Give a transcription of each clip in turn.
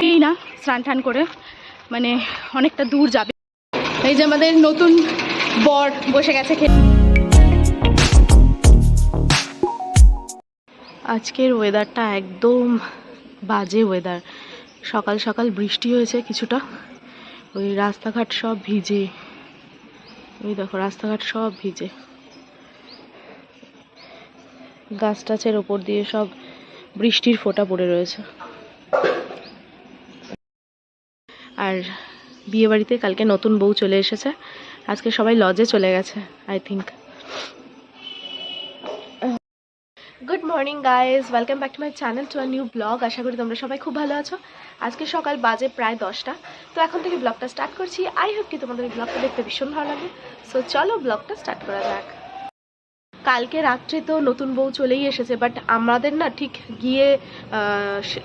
এই না, স্নান টান করে মানে অনেকটা দূর যাবে। এই যে আমাদের নতুন বর বসে গেছে আজকের ওয়েদারটা একদম বাজে ওয়েদার সকাল সকাল বৃষ্টি হয়েছে কিছুটা। ওই রাস্তাঘাট সব ভিজে। ওই দেখো, রাস্তাঘাট সব ভিজে। গাছ টাছের ওপর দিয়ে সব বৃষ্টির ফোঁটা পড়ে রয়েছে। আর বিয়ে বাড়িতে কালকে নতুন বউ চলে এসেছে। আজকে সবাই লজে চলে গেছে I think good morning guys welcome back to my channel to a new blog আশা করি তোমরা সবাই খুব ভালো আছো। আজকে সকাল বাজে প্রায় দশটা। তো এখন থেকে ব্লগটা স্টার্ট করছি। আই হোপ কি তোমাদের ব্লগটা দেখতে ভীষণ ভালো লাগে। সো চলো ব্লগটা স্টার্ট করা যাক। কালকে রাত্রে তো নতুন বউ চলেই এসেছে বাট আমাদের না ঠিক গিয়ে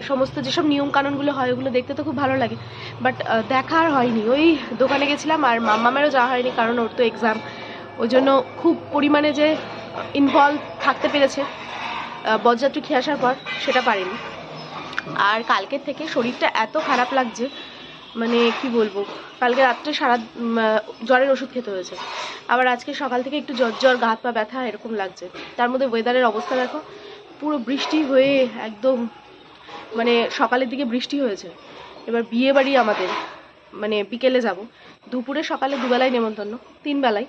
সমস্ত যেসব নিয়ম কানুনগুলো হয় ওগুলো দেখতে তো খুব ভালো লাগে বাট দেখা আর হয়নি। ওই দোকানে গেছিলাম আর মাম্মামেরও যাওয়া হয়নি কারণ ওর তো এক্সাম ওই জন্য খুব পরিমাণে যে ইনভলভ থাকতে পেরেছে বরযাত্রী খেয়ে আসার পর সেটা পারিনি। আর কালকের থেকে শরীরটা এত খারাপ লাগছে মানে কি বলব, কালকে রাত্রে সারা জ্বরের ওষুধ খেতে হয়েছে। আবার আজকে সকাল থেকে একটু জ্বর জ্বর, গা হাত পা ব্যথা এরকম লাগছে। তার মধ্যে ওয়েদারের অবস্থা দেখো, পুরো বৃষ্টি হয়ে একদম মানে সকালের দিকে বৃষ্টি হয়েছে। এবার বিয়ে বাড়ি আমাদের মানে বিকেলে যাব। দুপুরে সকালে দুবেলায় নেমন্তন্ন, তিন বেলায়।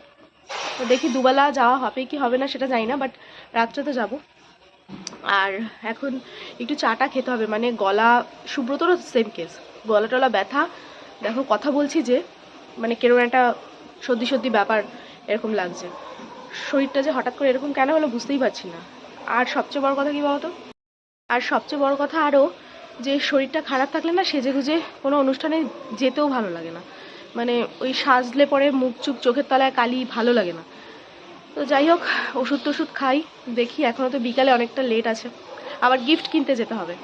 তো দেখি দুবেলা যাওয়া হবে কি হবে না সেটা জানি না বাট রাত্রে তো যাব। আর এখন একটু চাটা খেতে হবে মানে গলা, সুব্রতরও সেম কেস গলা টলা ব্যথা। দেখো, কথা বলছি যে মানে কেরম একটা সর্দি সর্দি ব্যাপার এরকম লাগছে। শরীরটা যে হঠাৎ করে এরকম কেন হলো বুঝতেই পারছি না। আর সবচেয়ে বড় কথা কি বলতো? আর সবচেয়ে বড় কথা আরও যে শরীরটা খারাপ থাকলে না সেজে গুজে কোনো অনুষ্ঠানে যেতেও ভালো লাগে না। মানে ওই সাজলে পরে মুখ চুপ চোখের তলায় কালি ভালো লাগে না। তো যাই হোক, ওষুধ টষুধ খাই, দেখি এখনও তো বিকালে অনেকটা লেট আছে। আবার গিফট কিনতে যেতে হবে।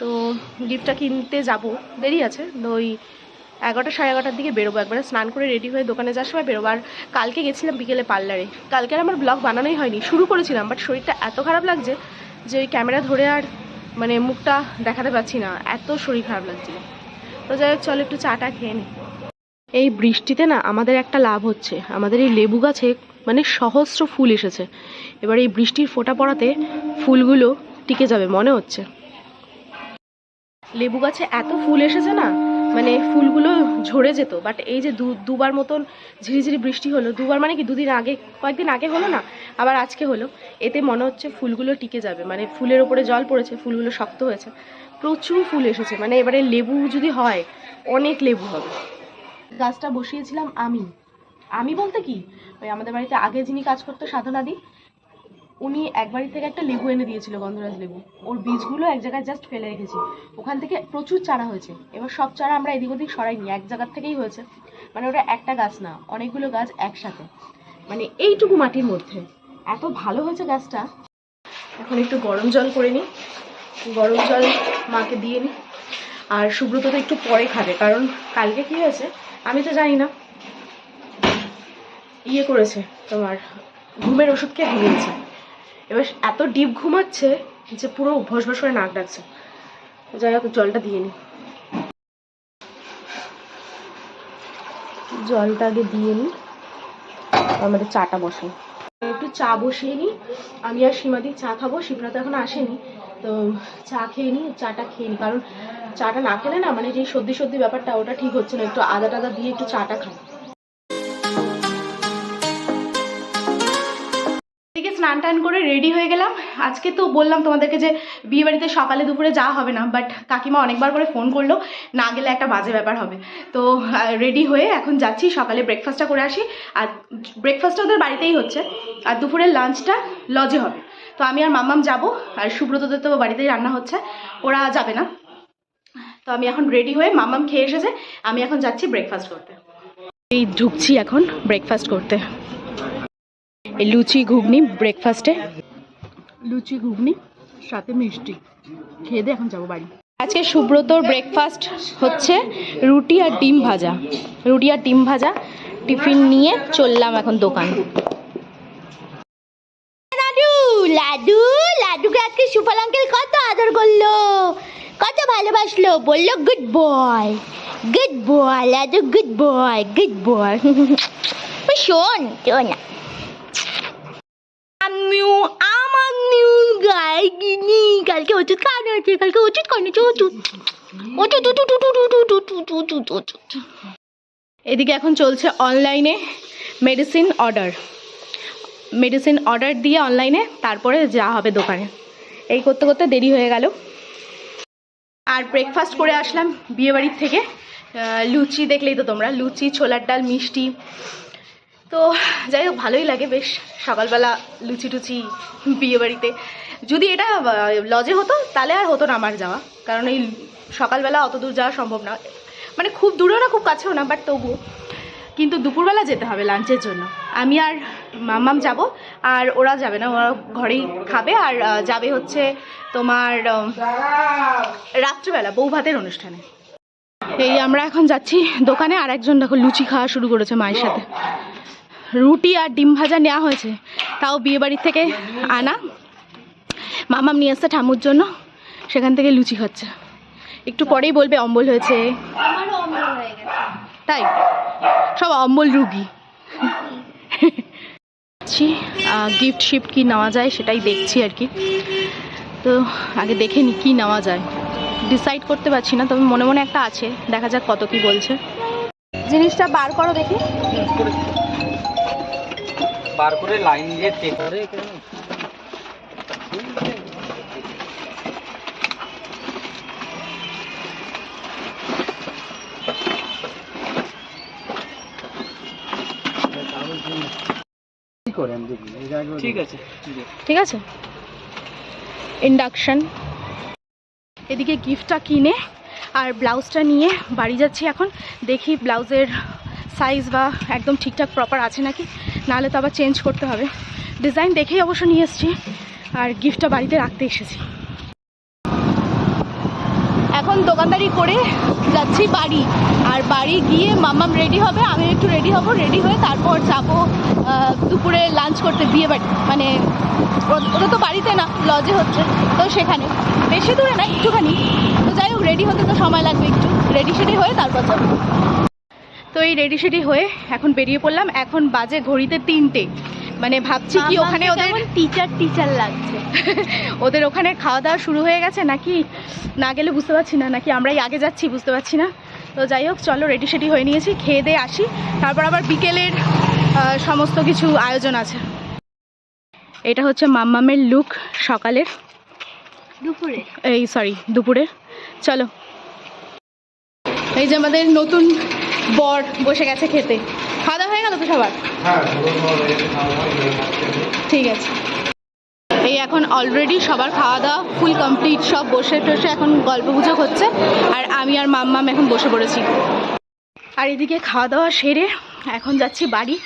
তো গিফটটা কিনতে যাব। দেরি আছে, তো ওই এগারোটা সাড়ে এগারোটার দিকে বেরোবো। একবারে স্নান করে রেডি হয়ে দোকানে যাওয়ার সময় বেরোবো। আর কালকে গেছিলাম বিকেলে পার্লারে। কালকে আর আমার ব্লগ বানানোই হয়নি, শুরু করেছিলাম বাট শরীরটা এত খারাপ লাগছে যে ওই ক্যামেরা ধরে আর মানে মুখটা দেখাতে পারছি না। এত শরীর খারাপ লাগছিল তো যাই হোক, চলো একটু চাটা খেয়ে নিই এই বৃষ্টিতে না আমাদের একটা লাভ হচ্ছে। আমাদের এই লেবু গাছে মানে সহস্র ফুল এসেছে। এবার এই বৃষ্টির ফোঁটা পড়াতে ফুলগুলো টিকে যাবে, মনে হচ্ছে। লেবু গাছে এত ফুল এসেছে না? মানে ফুলগুলো ঝরে যেত বাট এই যে দুবার মতন ঝিরিঝিরি বৃষ্টি হলো, দুবার মানে কি দুদিন আগে, কয়েকদিন আগে হলো না? আবার আজকে হলো। এতে মনে হচ্ছে ফুলগুলো টিকে যাবে মানে ফুলের ওপরে জল পড়েছে, ফুলগুলো শক্ত হয়েছে। প্রচুর ফুল এসেছে মানে এবারে লেবু যদি হয়, অনেক লেবু হবে। গাছটা বসিয়েছিলাম আমি। আমি বলতে কি? ওই আমাদের বাড়িতে আগে যিনি কাজ করতো সাধনাদি উনি এক বাড়ি থেকে একটা লেবু এনে দিয়েছিল, গন্ধরাজ লেবু। ওর বীজগুলো এক জায়গায় জাস্ট ফেলে রেখেছি। ওখান থেকে প্রচুর চারা হয়েছে। এবার সব চারা আমরা এদিক ওদিক সরাইনি, এক জায়গার থেকেই হয়েছে। মানে ওটা একটা গাছ না, অনেকগুলো গাছ একসাথে। মানে এইটুকু মাটির মধ্যে। এত ভালো হয়েছে গাছটা। এখন একটু গরম জল করে নিই। গরম জল মাকে দিয়ে নিই। আর সুব্রত তো একটু পরে খাবে, কারণ কালকে কি হয়েছে? আমি তো জানি না। ইয়ে করেছে, তোমার ঘুমের ওষুধ খেয়ে ঘুমিয়েছে? এবার এত ডিপ ঘুমাচ্ছে যে পুরো ভস ভস করে নাক ডাকছে। যাই হোক, জলটা দিয়ে নিই জলটা আগে দিয়ে নিই আমাদের চাটা বসাই। একটু চা বসিয়ে নিই আমি আর সীমাদি চা খাব, শিবরা তো এখন আসেনি। তো চা খেয়ে নিই চাটা খেয়ে নিই কারণ চাটা না খেলে না মানে যে সর্দি সর্দি ব্যাপারটা, ওটা ঠিক হচ্ছে না। একটু আদা টাদা দিয়ে একটু চাটা খাই স্নান টান করে রেডি হয়ে গেলাম। আজকে তো বললাম তোমাদেরকে যে বিয়ে বাড়িতে সকালে দুপুরে যাওয়া হবে না বাট কাকিমা অনেকবার করে ফোন করল, না গেলে একটা বাজে ব্যাপার হবে। তো রেডি হয়ে এখন যাচ্ছি, সকালে ব্রেকফাস্টটা করে আসি। আর ব্রেকফাস্টটা ওদের বাড়িতেই হচ্ছে। আর দুপুরের লাঞ্চটা লজে হবে। তো আমি আর মাম্মাম যাব, আর সুব্রতদের তো বাড়িতেই রান্না হচ্ছে, ওরা যাবে না। তো আমি এখন রেডি হয়ে মাম্মাম খেয়ে এসেছে, আমি এখন যাচ্ছি ব্রেকফাস্ট করতে। এই ঢুকছি এখন ব্রেকফাস্ট করতে। লুচি ঘুগনি ব্রেকফাস্টে লুচি ঘুগনি সাথে মিষ্টি। খেয়ে দিয়ে এখন যাব বাড়ি। আজকে সুব্রতর ব্রেকফাস্ট হচ্ছে রুটি আর ডিম ভাজা। রুটি আর ডিম ভাজা টিফিন নিয়ে চললাম এখন দোকান। লাডু লাডু লাডুকে আজকে সুফল আঙ্কেল কত আদর করল। কত ভালোবাসলো। বলল good boy good boy Ladu good boy good boy শোন শোন না। আমিও আমার নিউজ গায়ে গিনি কালকে ওচুত কানে আছে কালকে ওচুত কানে আছে ওচুত ওচুত ওচুত ওচুত ওচুত ওচুত ওচুত এদিকে এখন চলছে অনলাইনে মেডিসিন অর্ডার মেডিসিন অর্ডার দিয়ে অনলাইনে তারপরে যা হবে দোকানে এই করতে করতে দেরি হয়ে গেল আর ব্রেকফাস্ট করে আসলাম বিয়েবাড়ির থেকে লুচি দেখলেই তো তোমরা লুচি ছোলার ডাল মিষ্টি তো যাই হোক, ভালোই লাগে বেশ সকালবেলা লুচি টুচি বিয়েবাড়িতে। যদি এটা লজে হতো, তাহলে আর হতো না আমার যাওয়া। কারণ এই সকালবেলা অত দূর যাওয়া সম্ভব না। মানে খুব দূরেও না, খুব কাছেও না বাট তবুও। কিন্তু দুপুরবেলা যেতে হবে লাঞ্চের জন্য। আমি আর মাম্মাম যাব, আর ওরা যাবে না, ওরা ঘরেই খাবে। আর যাবে হচ্ছে তোমার রাত্রিবেলা বউ ভাতের অনুষ্ঠানে। এই আমরা এখন যাচ্ছি দোকানে, আর একজন দেখো লুচি খাওয়া শুরু করেছে মায়ের সাথে। রুটি আর ডিম ভাজা নেওয়া হয়েছে। তাও বিয়েবাড়ির থেকে আনা। মামাম নিয়ে আসছে ঠামুর জন্য। সেখান থেকে লুচি খাচ্ছে। একটু পরেই বলবে অম্বল হয়েছে। আমারও অমল হয়ে গেছে। তাই? সব অম্বল রুগী। গিফট শিফট কি নেওয়া যায় সেটাই দেখছি আর কি। তো আগে দেখে নি কী নেওয়া যায়। ডিসাইড করতে পারছি না তবে মনে মনে একটা আছে। দেখা যাক কত কি বলছে। জিনিসটা বার করো দেখি। বার করে লাইন দিয়ে চেক করে এখানে ঠিক আছে ঠিক আছে। ঠিক আছে? ইন্ডাকশন এদিকে গিফটটা কিনে আর ব্লাউজটা নিয়ে বাড়ি যাচ্ছি এখন। দেখি ব্লাউজের সাইজ বা একদম ঠিকঠাক প্রপার আছে নাকি? নাহলে তো আবার চেঞ্জ করতে হবে। ডিজাইন দেখেই অবশ্য নিয়ে এসেছি, আর গিফটটা বাড়িতে রাখতে এসেছি। এখন দোকানদারি করে যাচ্ছি বাড়ি, আর বাড়ি গিয়ে মামাম রেডি হবে, আমি একটু রেডি হব রেডি হয়ে তারপর যাব দুপুরে লাঞ্চ করতে, বিয়ে বাড়ি মানে ওটা তো বাড়িতে না লজে হচ্ছে, তো সেখানে। বেশি দূরে না, একটুখানি। তো যাই হোক রেডি হতে তো সময় লাগবে একটু রেডি সেডি হয়ে তারপর যাব। তো এই রেডি সেডি হয়ে এখন বেরিয়ে পড়লাম। এখন বাজে ঘড়িতে তিনটে। মানে ভাবছি কি ওখানে ওদের টিচার টিচার লাগছে। ওদের ওখানে খাওয়া দাওয়া শুরু হয়ে গেছে নাকি? না গেলে বুঝতে পারছি না নাকি আমরাই আগে যাচ্ছি বুঝতে পারছি না। তো যাই হোক চলো রেডি সেডি হয়ে নিয়েছি খেয়ে দিয়ে আসি। তারপর আবার বিকেলের সমস্ত কিছু আয়োজন আছে। এটা হচ্ছে মাম্মামের লুক সকালের। দুপুরে? এই সরি দুপুরে। চলো। এই যে আমাদের নতুন বর বসে গেছে খেতে। খাওয়া দাওয়া হয়ে গেল তো সবার? ঠিক আছে। এই এখন অলরেডি সবার খাওয়া দাওয়া ফুল কমপ্লিট সব বসে টসে এখন গল্প গুজব হচ্ছে আর আমি আর মাম্মাম এখন বসে পড়েছি। আর এদিকে খাওয়া দাওয়া সেরে এখন যাচ্ছি বাড়ি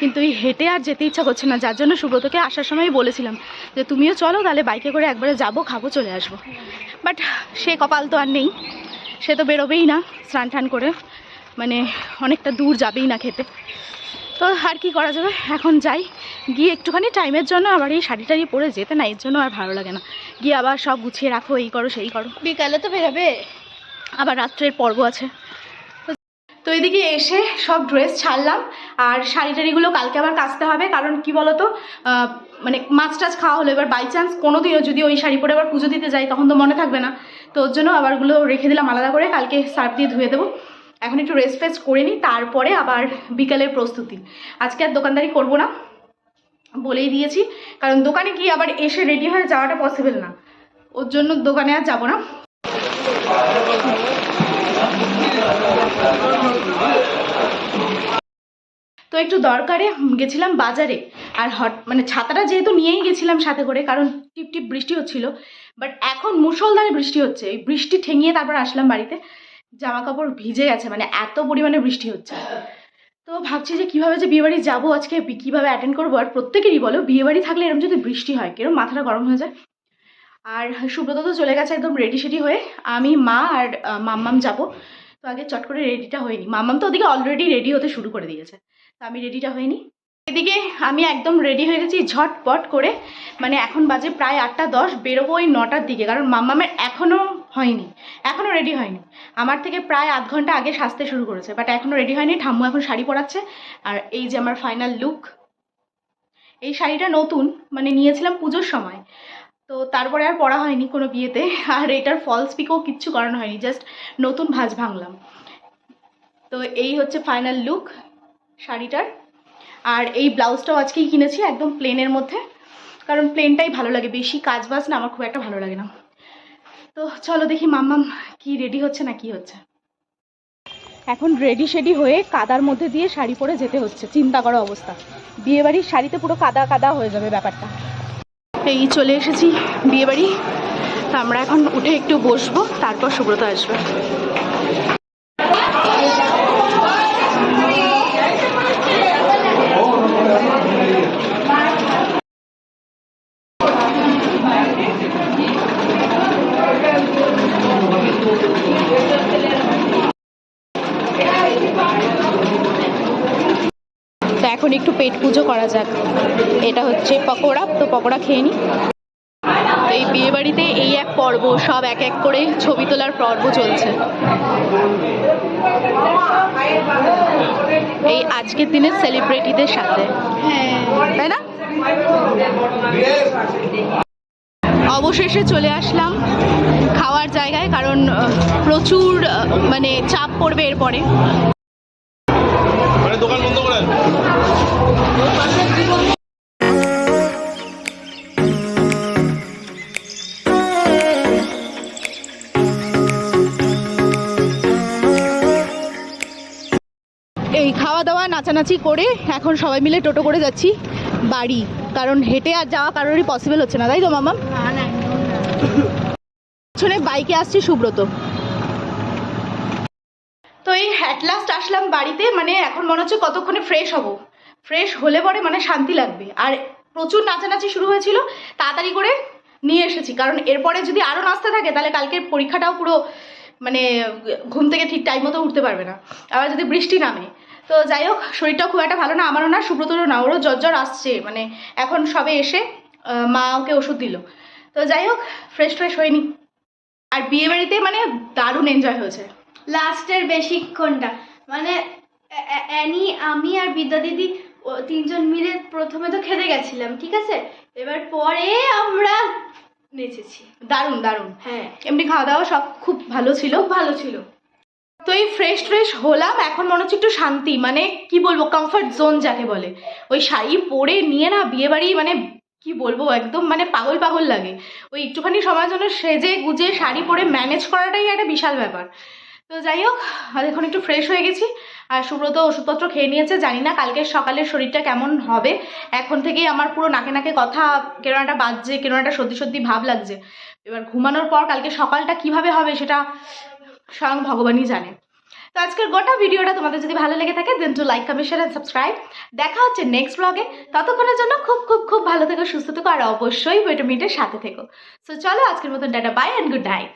কিন্তু এই হেঁটে আর যেতে ইচ্ছা করছে না যার জন্য সুব্রতকে আসার সময় বলেছিলাম যে তুমিও চলো তাহলে বাইকে করে একবারে যাব খাব চলে আসব। বাট সে কপাল তো আর নেই সে তো বেরোবেই না স্নান টান করে। মানে অনেকটা দূর যাবেই না খেতে। তো আর কি করা যাবে? এখন যাই। গিয়ে একটুখানি টাইমের জন্য আবার এই শাড়ি টাড়ি পরে যেতে না এর জন্য আর ভালো লাগে না। গিয়ে আবার সব গুছিয়ে রাখো এই করো সেই করো। বিকালে তো বেরোবে। আবার রাত্রের পর্ব আছে। তো- এদিকে এসে সব ড্রেস ছাড়লাম আর শাড়ি টাড়িগুলো কালকে আবার কাচতে হবে কারণ কি বলতো মানে মাছ টাছ খাওয়া হলো। এবার বাই চান্স কোনো দিনও যদি ওই শাড়ি পরে আবার পুজো দিতে যাই তখন তো মনে থাকবে না। তো ওর জন্য আবারগুলো রেখে দিলাম আলাদা করে কালকে সার্ফ দিয়ে ধুয়ে দেবো। এখন একটু রেস্ট ফেস্ট করে নিই, তারপরে আবার বিকেলের প্রস্তুতি। আজকে আর দোকানদারি করব না, বলেই দিয়েছি। কারণ দোকানে গিয়ে আবার এসে রেডি হয়ে যাওয়াটা পসিবল না। ওর জন্য দোকানে আর যাব না। তো একটু দরকারে গেছিলাম বাজারে। আর হট মানে ছাতাটা যেহেতু নিয়েই গেছিলাম সাথে করে, কারণ টিপ টিপ বৃষ্টি হচ্ছিল। বাট এখন মুষলধারে বৃষ্টি হচ্ছে। এই বৃষ্টি ঠেঙিয়ে তারপর আসলাম বাড়িতে। জামা কাপড় ভিজে গেছে মানে এত পরিমাণে বৃষ্টি হচ্ছে। তো ভাবছি যে কীভাবে যে বিয়েবাড়ি যাব আজকে কীভাবে অ্যাটেন্ড করব, আর প্রত্যেকেরই বলো, বিয়েবাড়ি থাকলে এরকম যদি বৃষ্টি হয়, কিরম মাথাটা গরম হয়ে যায়? আর সুব্রত তো চলে গেছে একদম রেডি সেডি হয়ে, আমি, মা আর মাম্মাম যাব। তো আগে চট করে রেডিটা হয়নি। মাম্মাম তো ওদিকে অলরেডি রেডি হতে শুরু করে দিয়েছে। তো আমি রেডিটা হয়নি। এদিকে আমি একদম রেডি হয়ে গেছি, ঝটপট করে। মানে এখন বাজে প্রায় আটটা দশ, বেরোবো ওই নটার দিকে, কারণ মাম্মামের এখনও হয়নি এখনও রেডি হয়নি। আমার থেকে প্রায় আধ ঘণ্টা আগে সাজতে শুরু করেছে বাট এখনও রেডি হয়নি, ঠাম্মু এখন শাড়ি পরাচ্ছে। আর এই যে আমার ফাইনাল লুক এই শাড়িটা নতুন মানে নিয়েছিলাম পুজোর সময়। তো তারপরে আর পরা হয়নি কোনো বিয়েতে, আর এটার ফলস পিকও কিচ্ছু করানো হয়নি জাস্ট নতুন ভাঁজ ভাঙলাম। তো এই হচ্ছে ফাইনাল লুক শাড়িটার। আর এই ব্লাউজটাও আজকেই কিনেছি একদম প্লেনের মধ্যে। কারণ প্লেনটাই ভালো লাগে, বেশি কাজ বাজ না, আমার খুব একটা ভালো লাগে না। তো চলো দেখি মাম্মাম কি রেডি হচ্ছে না কি হচ্ছে। এখন রেডি শেডি হয়ে কাদার মধ্যে দিয়ে শাড়ি পরে যেতে হচ্ছে, চিন্তা করো অবস্থা। বিয়েবাড়ির শাড়িতে পুরো কাদা কাদা হয়ে যাবে ব্যাপারটা। এই চলে এসেছি বিয়েবাড়ি আমরা এখন উঠে একটু বসবো, তারপর সুব্রত আসবে। এখন একটু পেট পুজো করা যাক। এটা হচ্ছে পকোড়া, তো পকোড়া খেয়ে নিই এই বিয়েবাড়িতে এই এক পর্ব, সব এক এক করে ছবি তোলার পর্ব চলছে। এই আজকের দিনের সেলিব্রিটিদের সাথে। তাই না? অবশেষে চলে আসলাম খাওয়ার জায়গায়, কারণ প্রচুর মানে চাপ পড়বে এরপরে। খাওয়া দাওয়া নাচানাচি করে এখন সবাই মিলে টোটো করে যাচ্ছি বাড়ি। কারণ হেঁটে আর যাওয়া কারোরই পসিবল হচ্ছে না, তাই তো মামা পেছনে বাইকে আসছে সুব্রত। তো এই অ্যাট লাস্ট আসলাম বাড়িতে মানে এখন মনে হচ্ছে কতক্ষণে ফ্রেশ হব। ফ্রেশ হলে পরে মানে শান্তি লাগবে। আর প্রচুর নাচানাচি শুরু হয়েছিল, তাড়াতাড়ি করে নিয়ে এসেছি। কারণ এরপরে যদি আরও নাচতে থাকে, তাহলে কালকের পরীক্ষাটাও পুরো মানে ঘুম থেকে ঠিক টাইম মতো উঠতে পারবে না। আবার যদি বৃষ্টি নামে তো যাই হোক শরীরটাও খুব একটা ভালো না আমারও না সুব্রতরও না ওরও জ্বর জ্বর আসছে। মানে এখন সবে এসে মা ওকে ওষুধ দিল। তো যাই হোক ফ্রেশ ফ্রেশ হয়নি। আর বিয়ে বাড়িতে মানে দারুণ এনজয় হয়েছে। লাস্টের বেশিক্ষণটা। মানে অ্যা- অ্যা- অ্যানি আমি আর বিদ্যা দিদি তিনজন মিলে প্রথমে তো খেতে গেছিলাম ঠিক আছে? এবার পরে আমরা নেচেছি। দারুণ দারুণ। হ্যাঁ। এমনি খাওয়া দাওয়া সব খুব ভালো ছিল। ভালো ছিল। তো এই ফ্রেশ ফ্রেশ হলাম, এখন মনে হচ্ছে একটু শান্তি মানে কি বলব কমফর্ট জোন যাকে বলে। ওই শাড়ি পরে নিয়ে না বিয়ে বাড়ি মানে কি বলব, একদম মানে পাগল পাগল লাগে। ওই একটুখানি সময়ের জন্য সেজে গুজে শাড়ি পরে ম্যানেজ করাটাই একটা বিশাল ব্যাপার। তো যাই হোক এখন একটু ফ্রেশ হয়ে গেছি। আর সুব্রত ওষুধপত্র খেয়ে নিয়েছে, জানি না কালকে সকালের শরীরটা কেমন হবে। এখন থেকেই আমার পুরো নাকে নাকে কথা, কেন একটা বাজছে, কেন একটা সত্যি সত্যি ভাব লাগছে। এবার ঘুমানোর পর কালকে সকালটা কীভাবে হবে সেটা স্বয়ং ভগবানই জানে। তো আজকের গোটা ভিডিওটা তোমাদের যদি ভালো লেগে থাকে then to like comment share subscribe দেখা হচ্ছে নেক্সট ব্লগে ততক্ষণের জন্য খুব খুব খুব ভালো থেকো, সুস্থ থেকো, আর অবশ্যই ভিটামিনের সাথে থেকো। সো চলো আজকের মতন tata bye and good night